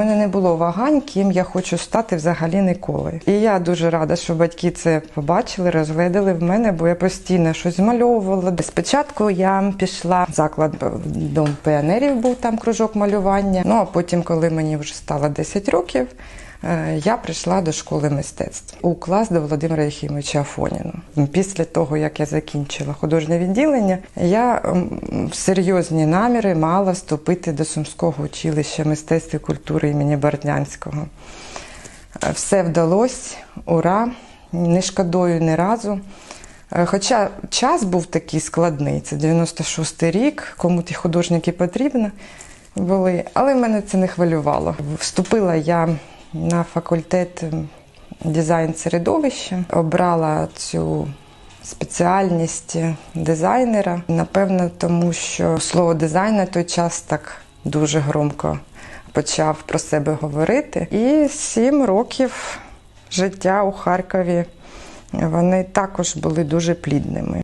У мене не було вагань, ким я хочу стати взагалі ніколи. І я дуже рада, що батьки це побачили, розглядали в мене, бо я постійно щось змальовувала. Спочатку я пішла в заклад в дом піонерів, був там кружок малювання. Ну а потім, коли мені вже стало 10 років. Е, Я прийшла до школи мистецтв у клас до Володимира Єхімовича Афоніна. Після того, як я закінчила художнє відділення, я серйозні наміри мала вступити до Сумського училища мистецтв і культури імені Бортнянського. Е, Все вдалося, ура, не шкодую ні разу. Е, Хоча час був такий складний, це 96-й рік, кому ті художники потрібні були, але мене це не хвилювало. Вступила я на факультет дизайн середовища, обрала цю спеціальність дизайнера. Напевно, тому що слово дизайн на той час так дуже громко почав про себе говорити. І сім років життя у Харкові вони також були дуже плідними.